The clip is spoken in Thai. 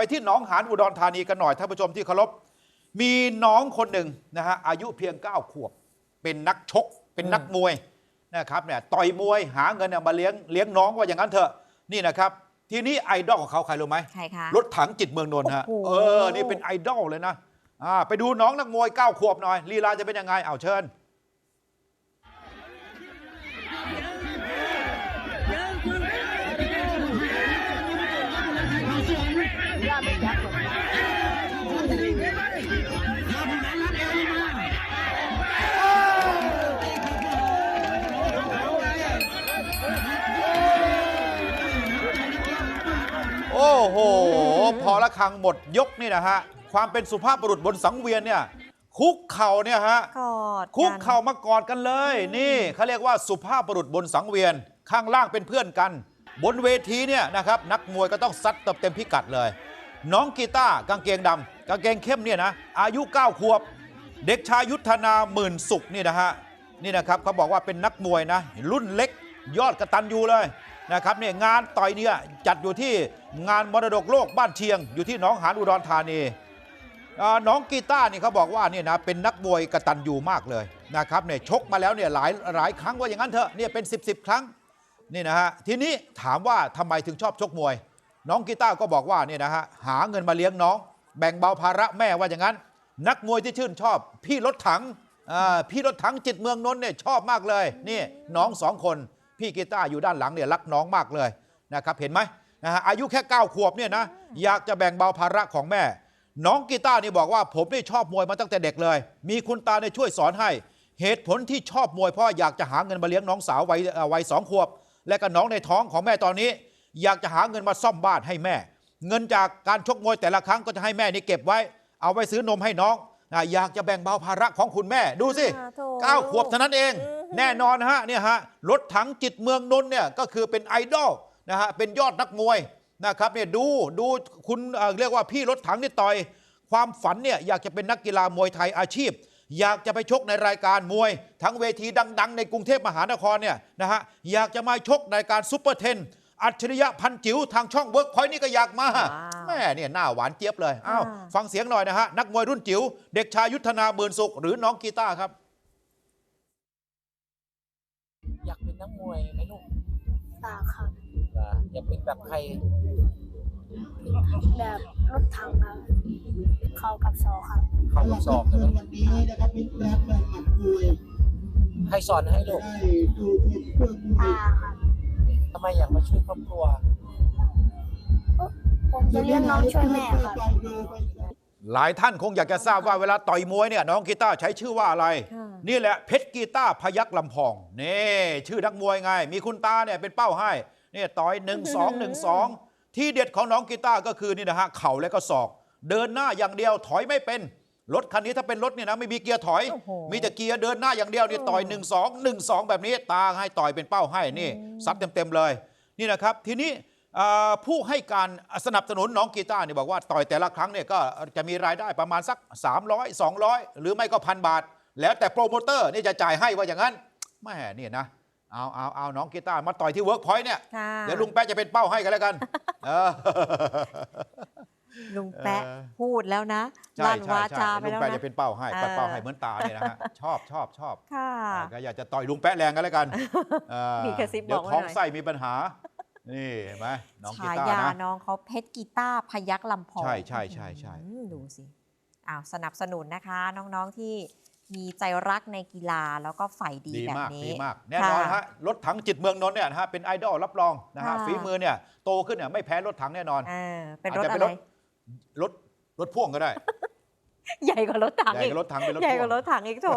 ไปที่หนองหานอุดรธานีกันหน่อยท่านผู้ชมที่เคารพมีน้องคนหนึ่งนะฮะอายุเพียง 9 ขวบ เป็นนักชก เป็นนักมวยนะครับเนี่ยต่อยมวยหาเงินเนี่ยมาเลี้ยงเลี้ยงน้องว่าอย่างนั้นเถอะนี่นะครับทีนี้ไอดอลของเขาใครรู้ไหมใครคะรถถังจิตเมืองนนท์ฮะโอ้โห เออนี่เป็นไอดอลเลยนะอ่าไปดูน้องนักมวย 9 ขวบหน่อยลีลาจะเป็นยังไงเอาเชิญ โอ้โห พอละครังหมดยกนี่นะฮะ ความเป็นสุภาพบุรุษบนสังเวียนเนี่ย คุกเข่าเนี่ยฮะ กอดคุกนเข่ามากอดกันเลย นี่เขาเรียกว่าสุภาพบุรุษบนสังเวียน ข้างล่างเป็นเพื่อนกัน บนเวทีเนี่ยนะครับ นักมวยก็ต้องซัดเต็มเต็มพิกัดเลย น้องกีตาร์กางเกงดำกางเกงเข้มเนี่ยนะอายุ 9 ขวบ เด็กชายยุทธนาหมื่นสุขนี่นะฮะนี่นะครับเขาบอกว่าเป็นนักมวยนะรุ่นเล็กยอดกระตันยูเลยนะครับเนี่ยงานต่อยเนี่ยจัดอยู่ที่งานมรดกโลกบ้านเชียง อยู่ที่หนองหานอุดรธานีน้องกีตาร์นี่เขาบอกว่าเนี่ยนะเป็นนักมวยกระตันยูมากเลยนะครับเนี่ยชกมาแล้วเนี่ยหลายหลายครั้งว่าอย่างนั้นเถอะเนี่ยเป็น 10บสครั้งนี่นะฮะทีนี้ถามว่าทำไมถึงชอบชกมวย น้องกีตาร์ก็บอกว่าเนี่ยนะฮะหาเงินมาเลี้ยงน้อง แบ่งเบาภาระแม่ว่าอย่างนั้น นักมวยที่ชื่นชอบ พี่รถถังพี่รถถังจิตเมืองนนท์เนี่ยชอบมากเลยนี่น้องสองคนพี่กีตาร์อยู่ด้านหลังเนี่ยรักน้องมากเลยนะครับเห็นไหมนะฮะอายุแค่9ขวบเนี่ยนะอยากจะแบ่งเบาภาระของแม่ น้องกีตาร์นี่บอกว่าผมได้ชอบมวยมาตั้งแต่เด็กเลย มีคุณตาในยช่วยสอนให้ เหตุผลที่ชอบมวยเพราะอยากจะหาเงินมาเลี้ยงน้องสาววัยวัยสองขวบ และก็น้องในท้องของแม่ตอนนี้ อยากจะหาเงินมาซ่อมบ้านให้แม่ เงินจากการชกมวยแต่ละครั้งก็จะให้แม่นี่เก็บไว้ เอาไว้ซื้อนมให้น้องนะอยากจะแบ่งเบาภาระของคุณแม่ดูสิอ่าโถ เก้าขวบเท่านั้นเองอืมแน่นอนฮะเนี่ยฮะรถถังจิตเมืองนนท์เนี่ยก็คือเป็นไอดอลนะฮะเป็นยอดนักมวยนะครับเนี่ยดูดูคุณเอ่อเรียกว่าพี่รถถังนี่ต่อย ความฝันเนี่ยอยากจะเป็นนักกีฬามวยไทยอาชีพ อยากจะไปชกในรายการมวย ทั้งเวทีดัง ๆ ในกรุงเทพมหานครเนี่ยนะฮะอยากจะมาชกในการซุปเปอร์เทน อัจฉริยะพันจิ๋วทางช่องเวิร์กพอยต์นี่ก็อยากมาว้าวแม่เนี่ยหน้าหวานเจี๊ยบเลยอ้าวอ่าฟังเสียงหน่อยนะฮะนักมวยรุ่นจิ๋วเด็กชายยุทธนาหมื่นสุข หรือน้องกีตาร์ครับ อยากเป็นนักมวยไหมลูกตาครับอ่าอยากเป็นแบบใครแบบรถถังครับเข้ากับซอครับเข้ากับสอบใช่ไหมวันนี้นะครับมิตรรักแฟนหมัดมวยใครสอนให้ลูกได้ดูทีมเพื่อนผู้ตาดีครับ ทำไมอยากมาช่วยครอบครัว ผมจะเลี้ยงน้องช่วยแม่ครับหลายท่านคงอยากจะทราบว่าเวลาต่อยมวยเนี่ยน้องกีตาร์ใช้ชื่อว่าอะไร ค่ะ นี่แหละเพชรกีตาร์พยักลำพองนี่ชื่อนักมวยไง มีคุณตาเนี่ยเป็นเป้าให้เนี่ยต่อย1 2 1 2ที่เด็ดของน้องกีตาร์ก็คือนี่นะฮะเข่าและก็ศอก เดินหน้าอย่างเดียวถอยไม่เป็น รถคันนี้ถ้าเป็นรถเนี่ยนะไม่มีเกียร์ถอย โอ้โหมีแต่เกียร์เดินหน้าอย่างเดียวนี่ต่อย 1 2 1 2 แบบนี้ตาให้ต่อยเป็นเป้าให้นี่ซัดเต็มๆเลย นี่นะครับ ทีนี้อ่าผู้ให้การสนับสนุนน้องกีตาร์เนี่ยบอกว่าต่อยแต่ละครั้งเนี่ยก็จะมีรายได้ประมาณสัก 300 200 หรือไม่ก็พันบาท แล้วแต่โปรโมเตอร์นี่จะจ่ายให้ว่าอย่างนั้นแม่เนี่ยนะเอาเอาเอาน้องกีตาร์มาต่อยที่เวิร์กพอยต์เนี่ย ค่ะ เดี๋ยวลุงแป๊ะจะเป็นเป้าให้กันแล้วกัน เออ ลุงแปะ เออ พู ดแล้วนะใช่ลั่นใช่วาใช่จาไปลุงแล้วแป๊ะนะ จะเป็นเป้าให้เออปัดเป้าให้เหมือนตาเนี่ยนะฮะชอบชอบชอบค่ะ อ่าก็อยากจะต่อยลุงแป๊ะแรงกันแล้วกันเออมีกระซิบเดี๋ยวบอกไว้ท้องหน่อย ไส้มีปัญหา นี่เห็นไหมน้องกีฉาตาร์ยานะ น้องเขาเพชรกีตาร์พยักลำพองใช่ใช่ใช่ใช่ อืมดูสิอ้าวสนับสนุนนะคะ น้องๆที่มีใจรักในกีฬาแล้วก็ใฝ่ดีดีแบบมากนี้ ดีมากแน่นอนค่ฮะรถถังจิตเมืองนนท์เนี่ยนะฮะเป็นไอดอลรับรองนะฮะค่ะ ฝีมือเนี่ยโตขึ้นเนี่ยไม่แพ้รถถังแน่นอน เออเป็นอารจถจะอะเป็นไรรถ รถ รถพ่วงก็ได้ ใหญ่กว่ารถถังใหญ่อีกกว่ารถถังเป็นรถใหญ่พ่วกว่างรถถังอีกโถ